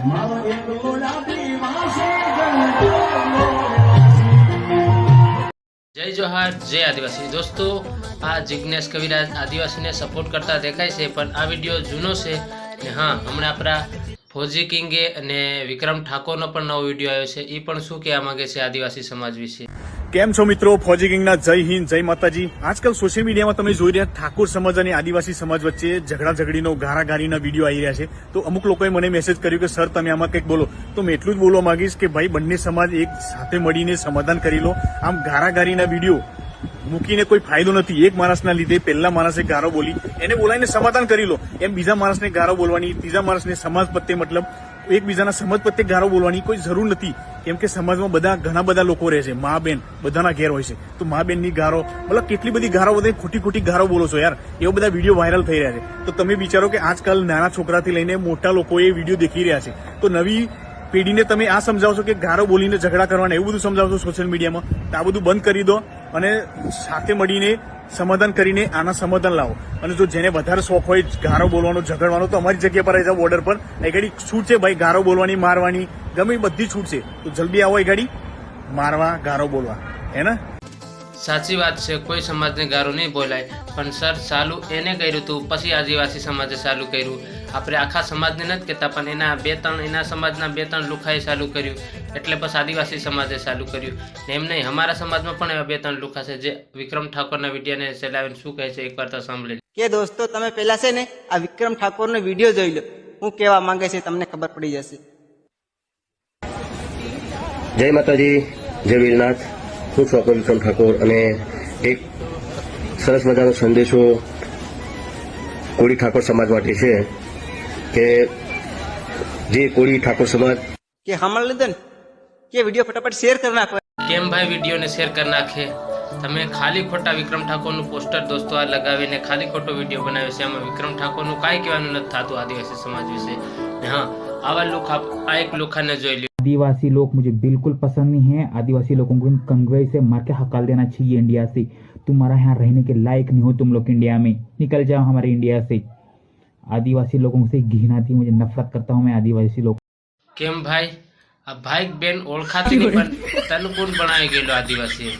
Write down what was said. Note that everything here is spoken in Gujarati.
જય જોહાર, જય આદિવાસી. દોસ્તો, આ જિજ્ઞેશ કવિરાજ આદિવાસીને સપોર્ટ કરતા દેખાય છે, પણ આ વીડિયો જૂનો છે ને હા, હમણાં આપણા ફૌજી કિંગે અને વિક્રમ ઠાકોરનો પણ નવો વીડિયો આવ્યો છે. એ પણ શું કહેવા માંગે છે આદિવાસી સમાજ વિશે? કેમ છો મિત્રો? ફોજી કિંગના જય હિન્દ, જય માતાજી. આજકાલ સોશિયલ મીડિયામાં તમે જોઈ રહ્યા ઠાકોર સમાજ અને આદિવાસી સમાજ વચ્ચે ઝઘડા ઝઘડીનો ગારાગારીના વીડિયો આવી રહ્યા છે. તો અમુક લોકોએ મને મેસેજ કર્યું કે સર તમે આમાં કંઈક બોલો. તો મેં એટલું જ બોલવા માંગીશ કે, ભાઈ, બંને સમાજ એક સાથે મળીને સમાધાન કરી લો. આમ ગારાગારીના વીડિયો મૂકીને કોઈ ફાયદો નથી. એક માણસના લીધે પહેલા માણસે ગારો બોલી, એને બોલાવીને સમાધાન કરી લો. એમ બીજા માણસને ગારો બોલવાની, ત્રીજા માણસને સમાજ પ્રત્યે મતલબ, એકબીજાના સમાજ પ્રત્યે ગારો બોલવાની કોઈ જરૂર નથી. કેમ કે સમાજમાં બધા, ઘણા બધા લોકો રહે છે. મા બેન બધાના ઘેર હોય છે. તો મા બેનની ગારો, મતલબ કેટલી બધી ગારો બધા ખોટી ખોટી ગારો બોલો છો યાર. એવા બધા વીડિયો વાયરલ થઈ રહ્યા છે. તો તમે વિચારો કે આજકાલ નાના છોકરાથી લઈને મોટા લોકો એ વીડિયો દેખી રહ્યા છે. તો નવી પેઢીને તમે આ સમજાવશો કે ગારો બોલીને ઝઘડા કરવાના, એવું બધું સમજાવશો સોશિયલ મીડિયામાં તો આ બધું બંધ કરી દો અને સાથે મળીને સમાધાન કરીને આના સમાધાન લાવો. અને જો જેને વધારે શોખ હોય ગારો બોલવાનો, ઝઘડવાનો, તો અમારી જગ્યા પર આવી જાઓ બોર્ડર પર. એ ગાડી છૂટ છે ભાઈ? ગારો બોલવાની, મારવાની, ગમે બધી છૂટ છે. તો જલ્દી આવો એ ગાડી. મારવા, ગારો બોલવા. હે ને? સાચી વાત છે કોઈ સમાજને ગારું નહીં બોલાય. પણ સર ચાલુ એને કર્યું હતું પછી આદિવાસી સમાજે ચાલુ કર્યું. આપણે આખા સમાજને નથી કહેતા પણ એના બે ત્રણ એના સમાજના બે ત્રણ લુખાએ ચાલુ કર્યું. એટલે બસ આદિવાસી સમાજે ચાલુ કર્યું. ને એમ નહીં અમારા સમાજમાં પણ એવા બે ત્રણ લુખા છે જે વિક્રમ ઠાકોરના વિડીયાને ચલાવીને શું કહે છે એકવાર તો સાંભળી લો. કે દોસ્તો તમે પહેલા છે ને આ વિક્રમ ઠાકોરનો વીડિયો જોઈ લો. હું કહેવા માંગે છે તમને ખબર પડી જશે. જય માતાજી જય વીરનાથ. હું છું આપનો વિક્રમ ઠાકોર અને એક સરસ મજાનો સંદેશો કોળી ઠાકોર સમાજ માટે છે કે જે કોળી ઠાકોર સમાજ કે હમણ લીધો ને કે વીડિયો ફટાફટ શેર કરી નાખો. કેમ ભાઈ વિડીયોને શેર કરી નાખે? તમે ખાલી ખોટા વિક્રમ ઠાકોરનું પોસ્ટર દોસ્તો આ લગાવીને ખાલી ખોટો વીડિયો બનાવ્યો છે. એમાં વિક્રમ ઠાકોરનું કાંઈ કહેવાનું નથી થતું આદિવાસી સમાજ વિશે. હા આવા લુખ આ એક લુખાને જોઈ લ્યો. आदिवासी लोग मुझे बिल्कुल पसंद नहीं है आदिवासी लोगों को कंगवे से मार के हकाल देना चाहिए इंडिया से तुम्हारा यहाँ रहने के लायक नहीं हो तुम लोग इंडिया में निकल जाओ हमारे इंडिया से आदिवासी लोगों से घृणा थी मुझे नफरत करता हूँ मैं आदिवासी लोग કેમ ભાઈ આ ભાઈ બેન ઓળખાતી નહીં પણ તને કોણ બનાવી ગયેલો આદિવાસી